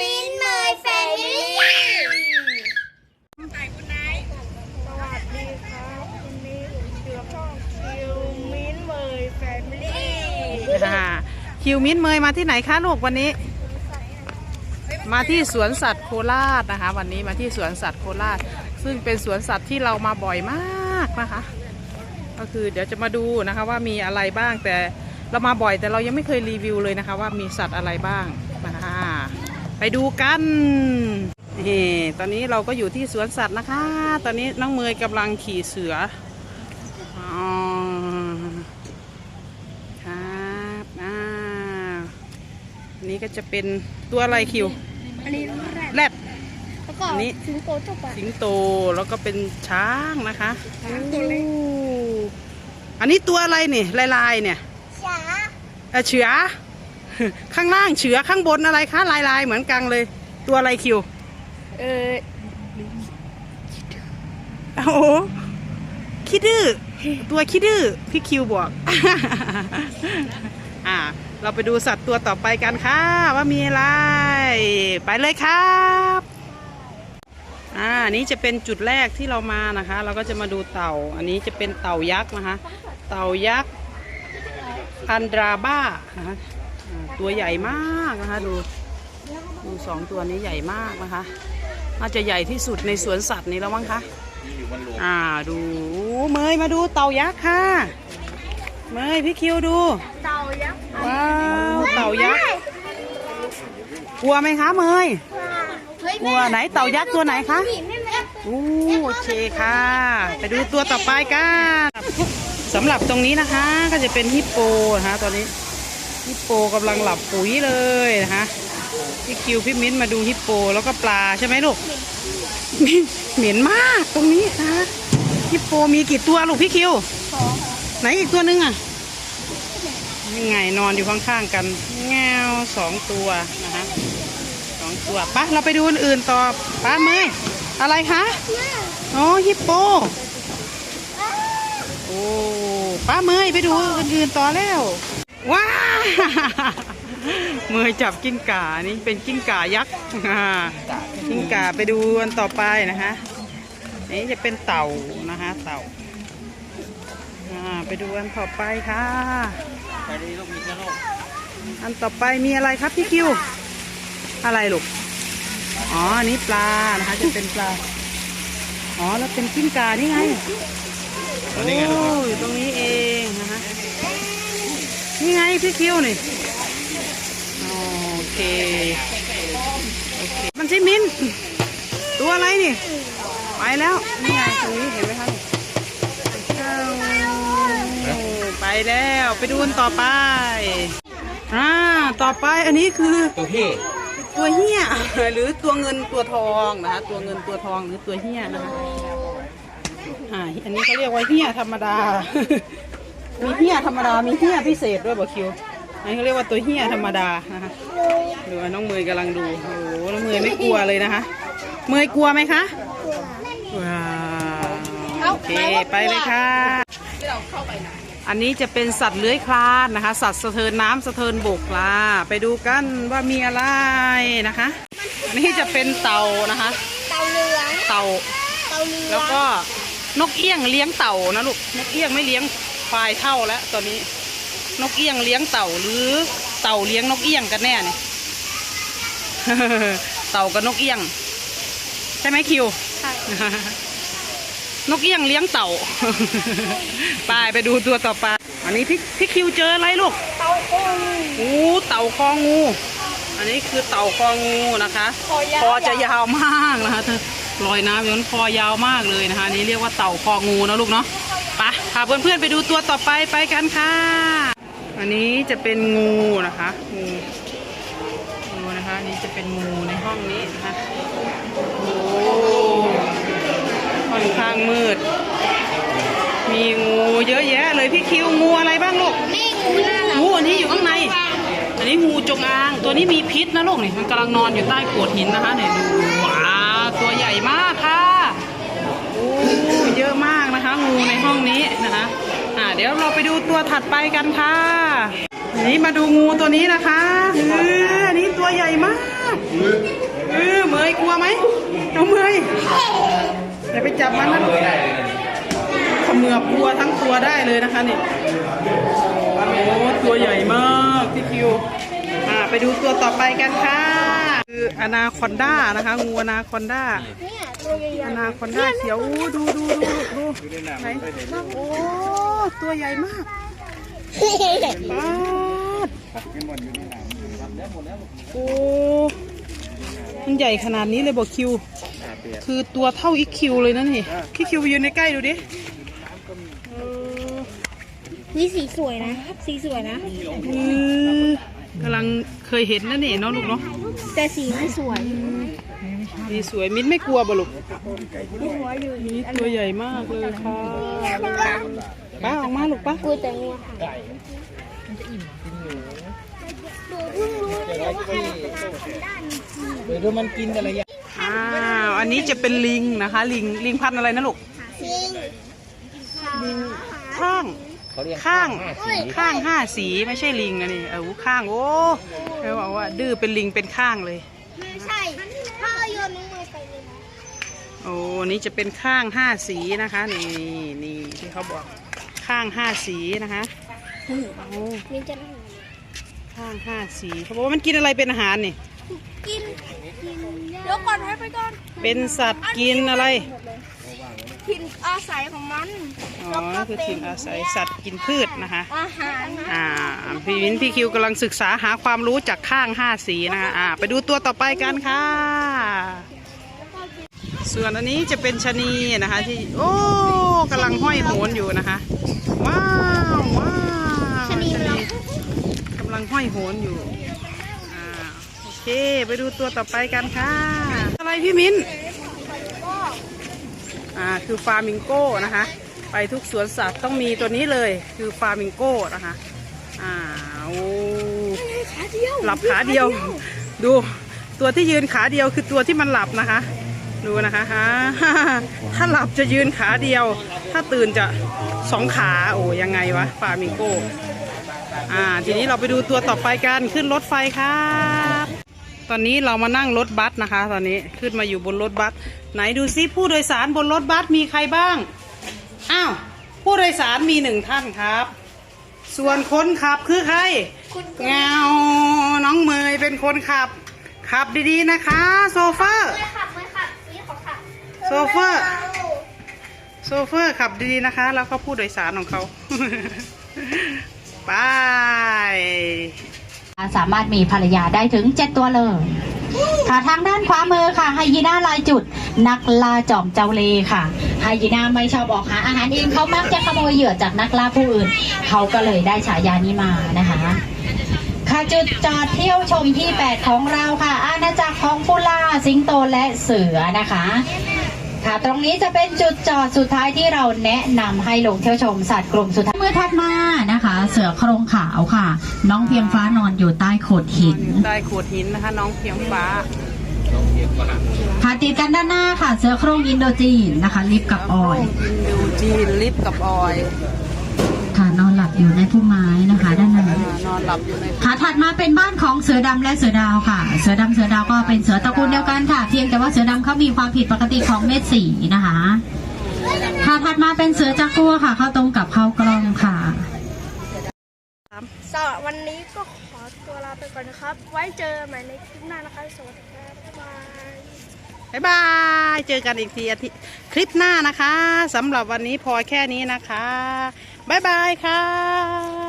มินเมยแฟมิลี่สวัสดีครับวันนี้ผมเชื่อพ่อคิวมิ้นเมยแฟมิลี่อ่าคิวมิ้นเมยมาที่ไหนคะลูกวันนี้ มาที่สวนสัตว์โคราชนะคะ วันนี้มาที่สวนสัตว์โคราช ซึ่งเป็นสวนสัตว์ที่เรามาบ่อยมากนะคะ ก็คือเดี๋ยวจะมาดูนะคะว่ามีอะไรบ้างแต่เรามาบ่อยแต่เรายังไม่เคยรีวิวเลยนะคะ ว่ามีสัตว์อะไรบ้างนะคะ ไปดูกันนี่ตอนนี้เราก็อยู่ที่สวนสัตว์นะคะ ตอนนี้น้องเมยกำลังขี่เสืออ๋อครับอ่าอันนี้ก็จะเป็นตัวอะไรคิว อันนี้แรกแรดแล้วก็อันนี้สิงโตทั่วไปสิงโตแล้วก็เป็นช้างนะคะช้างตัวเล็กโอ้อันนี้ตัวอะไรนี่ลายลายๆเนี่ยจ๋าเอ่อเฉือ ข้างล่างเฉือข้างบนอะไรคะลายลายๆเหมือนกันเลย ตัวอะไรคิว เออโอ้โหคิดดื้อตัวคิดดื้อพี่คิวบอกอ่า เราไปดูสัตว์ตัวต่อไปกันค่ะ ว่ามีอะไร ไปเลยครับอ่าอันนี้จะเป็นจุดแรกที่เรามานะคะ เราก็จะมาดูเต่า อันนี้จะเป็นเต่ายักษ์นะคะ เต่ายักษ์อันดราบ้านะคะอ่า ตัวใหญ่มากนะคะดูดูสองตัวนี้ใหญ่มากนะคะ น่าจะใหญ่ที่สุดในสวนสัตว์นี้แล้วมั้งคะอ่าดูโอ้เมยมาดูเต่ายักษ์ค่ะ เมยพี่คิวดู เต่ายักษ์ว้าวเต่ายักษ์กลัวไหมคะเมยกลัวไหนเต่ายักษ์ตัวไหนคะอู้โอเคค่ะ ไปดูตัวต่อไปกันสำหรับตรงนี้นะคะก็จะเป็นฮิปโปนะคะตอนนี้ ฮิปโปกำลังหลับปุ๋ยเลยนะคะพี่คิวพี่มิ้นมาดูฮิปโปแล้วก็ปลาใช่ไหมลูกเหม็นมากตรงนี้นะฮิปโปมีกี่ตัวลูกพี่คิวไหนอีกตัวหนึงอะยังไงนอนอยู่ข้างๆกันแงวสองตัวนะคะสองตัวปะเราไปดูอื่นต่อป้าเมยอะไรคะอ๋อฮิปโปโอ้ป้าเมยไปดูอื่นๆต่อแล้ว ว้าเมยจับกิ้งก่านี่เป็นกิ้งก่ายักษ์กิ้งก่าไปดูอันต่อไปนะคะนี่จะเป็นเต่านะคะเต่าอ่าไปดูอันต่อไปค่ะไปดีลูกมีช่องอันต่อไปมีอะไรครับพี่คิว อะไรลูกอ๋อนนี้ปลานะคะจะเป็นปลาอ๋อแล้วเป็นกิ้งก่านี่ไงโอ้อยู่ตรงนี้เองนะคะ นี่ไง พี่คิวนี่โอเคโอเค มันใช่มิน ตัวอะไรนี่ ไปแล้ว นี่ไงตรงนี้เห็นไหมคะไปแล้ว ไปดูกันต่อไป อ่า ต่อไปอันนี้คือตัวเฮตัวเหี้ยหรือตัวเงินตัวทองนะคะ ตัวเงินตัวทองหรือตัวเหี้ยนะคะ อ่า อันนี้เขาเรียกว่าเหี้ยธรรมดา มีเหี้ยธรรมดา มีเหี้ยพิเศษด้วยบอกคิว อันนี้เขาเรียกว่าตัวเหี้ยธรรมดานะคะดูว่าน้องเมยกำลังดู โอ้โห น้องเมยไม่กลัวเลยนะคะ เมยกลัวไหมคะว้าวโอเค ไปเลยค่ะ อันนี้จะเป็นสัตว์เลื้อยคลานนะคะ สัตว์สะเทินน้ำสะเทินบกล่ะ ไปดูกันว่ามีอะไรนะคะ อันนี้จะเป็นเต่านะคะ เต่าเหลือง เต่าเต่าเหลืองแล้วก็นกเอี้ยงเลี้ยงเต่านะลูก นกเอี้ยงไม่เลี้ยง ควายเท่าแล้วตอนนี้ นกเอี้ยงเลี้ยงเต่าหรือ เต่าเลี้ยงนกเอี้ยงกันแน่เนี่ยเต่ากับนกเอี้ยง ใช่ไหมคิวใช่นกเอี้ยงเลี้ยงเต่าไปไปดูตัวต่อไปอันนี้พี่พี่คิวเจออะไรลูกเต่าคงอู้เต่าคองู อันนี้คือเต่าคองูนะคะคอยาวคอจะยาวมากนะคะเธอลอยน้ำอยู่นั้นคอยาวมากเลยนะคะอันนี้เรียกว่าเต่าคองูนะลูกเนาะ ไปพาเพื่อนๆไปดูตัวต่อไปไปกันค่ะ อันนี้จะเป็นงูนะคะงูงูนะคะอันนี้จะเป็นงูในห้องนี้นะคะโอ้ค่อนข้างมืด มีงูเยอะแยะเลยพี่คิวงูอะไรบ้างลูกนี่งูน่ารักงูอันนี้อยู่ข้างใน อันนี้งูจงอาง ตัวนี้มีพิษนะลูกนี่มันกำลังนอนอยู่ใต้โขดหินนะคะเนี่ยดูว้าวตัวใหญ่มากค่ะ โอ้เยอะมากนะคะ งูในห้องนี้นะคะอ่าเดี๋ยวเราไปดูตัวถัดไปกันค่ะนนี้มาดูงูตัวนี้นะคะเอออันนี้ตัวใหญ่มากเออเมยกลัวไหมน้องเมยอย่าไปจับมันนะขมือบวัวทั้งตัวได้เลยนะคะนี่โอ้โหตัวใหญ่มากพี่คิวอ่าไปดูตัวต่อไปกันค่ะ คืออนาคอนด้านะคะ งูอนาคอนด้าเนี่ยตัวใหญ่อนาคอนด้าเขียวอู้ดูดูดูดูไหนโอ้ตัวใหญ่มากๆป๊าดโอ้มันใหญ่ขนาดนี้เลยบอกคิว คือตัวเท่าอีกคิวเลยนะนี่พี่คิวไปยืนในใกล้ๆดูดิเออนี่สีสวยนะ สีสวยนะอือกำลัง เคยเห็นนะนี่เนาะลูกเนาะแต่สีไม่สวยดีสวยมิ้นไม่กลัวบ่ลูกมีหัวอยู่นี่ตัวใหญ่มากเลยค่ะป้าออกมาลูกป้ากลัวแต่งูค่ะดูเพิ่งรู้เลยว่าใครด้านเดี๋ยวดูมันกินอะไรอย่างอ้าวอันนี้จะเป็นลิงนะคะ ลิงลิงพันธุ์อะไรนะลูกลิงข้าง เขาเรียกข้างห้าสีข้างห้าสีไม่ใช่ลิงนะนี่เออข้างโอ้เขาบอกว่า ดื้อเป็นลิงเป็นข้างเลยไม่ใช่ถ้าเอาโยนน้องเมย์ไปเลยนะโอ้นี่จะเป็นข้างห้าสีนะคะนี่นี่ที่เขาบอกข้างห้าสีนะคะโอ้นี่จะนั่งข้างห้าสีเขาบอกว่ามันกินอะไรเป็นอาหารนี่กินกินเดี๋ยวก่อนให้ไปก่อนเป็นสัตว์กินอะไร ถิ่นอาศัยของมันอ๋อคือถิ่นอาศัยสัตว์กินพืชนะคะ อาหารอ่า พี่วินพี่คิวกำลังศึกษาหาความรู้จากข้างห้าสีนะคะอ่า ไปดูตัวต่อไปกันค่ะ ส่วนอันนี้จะเป็นชะนีนะคะที่ โอ้กำลังห้อยโหนอยู่นะคะ ว้าวว้าวชะนีมันกำลังห้อยโหนอยู่ อ่า โอเค ไปดูตัวต่อไปกันค่ะ อะไรพี่มิ้น อ่าคือฟามิงโก้นะคะ ไปทุกสวนสัตว์ต้องมีตัวนี้เลยคือฟามิงโก้นะคะอ่าโอ้หลับขาเดียว ดูตัวที่ยืนขาเดียวคือตัวที่มันหลับนะคะ ดูนะคะฮะถ้าหลับจะยืนขาเดียว ถ้าตื่นจะสองขาโอ้ยังไงวะฟามิงโก้อ่าทีนี้เราไปดูตัวต่อไปกันขึ้นรถไฟครับ ตอนนี้เรามานั่งรถบัสนะคะ ตอนนี้ขึ้นมาอยู่บนรถบัสไหนดูซิผู้โดยสารบนรถบัสมีใครบ้างอ้าวผู้โดยสารมีหนึ่งท่านครับ ส่วนคนขับคือใครเงาน้องเมยเป็นคนขับ ขับดีๆนะคะ โซเฟอร์ไม่ขับไม่ขับนี่ขอขับโซเฟอร์โซเฟอร์ขับดีๆนะคะ แล้วก็ผู้โดยสารของเขาไป สามารถมีภรรยาได้ถึง 7 ตัวเลย ค่ะทางด้านขวามือค่ะไฮยีน่าลายจุด นักล่าจอมเจ้าเลห์ค่ะไฮยีน่าไม่ชอบออกหาอาหารเองเขามักจะขโมยเหยื่อจากนักล่าผู้อื่น เขาก็เลยได้ฉายานี้มานะคะค่ะจุดจอดเที่ยวชมที่ 8 ของเราค่ะ อาณาจักรของผู้ล่าสิงโตและเสือนะคะ ตรงนี้จะเป็นจุดจอดสุดท้ายที่เราแนะนำให้ลงเที่ยวชมสัตว์กลุ่มสุดท้ายมือถัดมานะคะ เสือโครงขาวค่ะ น้องเพียงฟ้านอนอยู่ใต้โขดหินได้ขวดหินนะคะ น้องเพียงฟ้าค่ะติดกันด้านหน้าค่ะ เสือโครงอินโดจีนนะคะ ลิฟกับออยอินดูจีนลิฟต์กับออยค่ะน อนหลับอยู่ในพุ่มไม้นะคะด้านในอ่านอนหลับอยู่ในค่ะถัดมาเป็นบ้านของเสือดำและเสือดาวค่ะ เสือดำเสือดาวก็เป็นเสือตระกูลเดียวกันค่ะ เพียงแต่ว่าเสือดำเขามีความผิดปกติของเม็ดสีนะคะค่ะถัดมาเป็นเสือจักรัวค่ะ เข้าตรงกับเข้ากล้องค่ะสำหรับวันนี้ก็ขอตัวลาไปก่อนนะครับ ไว้เจอใหม่ในคลิปหน้านะคะสวัสดีครับบ๊ายบาย บ๊ายบาย เจอกันอีกทีอาทิตย์คลิปหน้านะคะสำหรับวันนี้พอแค่นี้นะคะ บ๊ายบายค่ะ